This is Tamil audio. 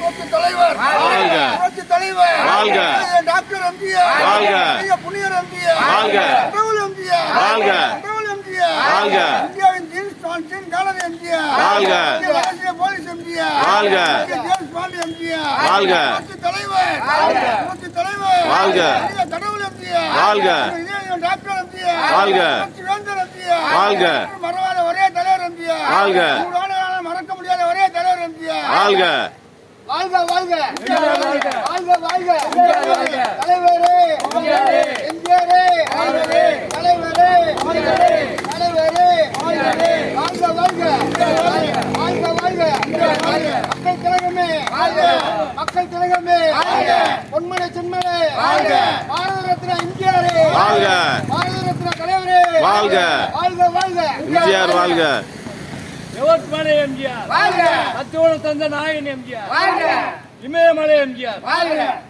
புரட்சி தலைவர் தலைவர் டாக்டர் எம்ஜிஆர் வாழ்க. எம்ஜிஆர் இந்தியாவின் ஜீன்ஸ் எம்ஜிஆர் போலீஸ் எம்ஜிஆர் தலைவர் தலைவர் கடவுள் எம்ஜிஆர் டாக்டர் எம்ஜிஆர் வாழ்க. புரட்சி வேந்தர் எம்ஜிஆர் வாழ்க. மறவாத ஒரே தலைவர் எம்ஜிஆர் வாழ்க. மறக்க முடியாத ஒரே தலைவர் எம்ஜிஆர் வாழ்க வாழ்க. வாழ்க வாழ்க. வாழ்க தலைவரே. எம்ஜிஆரே. தலைவரே. தலைவரே. வாழ்க. வாழ்க வாழ்க. வாழ்க. மக்கள் திலகமே. மக்கள் திலகமே. பொன்மனை சென்மனை பாரத ரத்னா எம்ஜிஆரே. வாழ்க. பாரத ரத்னா தலைவரே. வாழ்க. வாழ்க வாழ்க. எம்ஜிஆர் வாழ்க. யோகத்மலை எம்ஜிஆர். வாழ்க. சத்தியோட தந்த நாயன் எம்ஜிஆர். வாழ்க. இமயமலை எம்ஜிஆர். வாழ்க.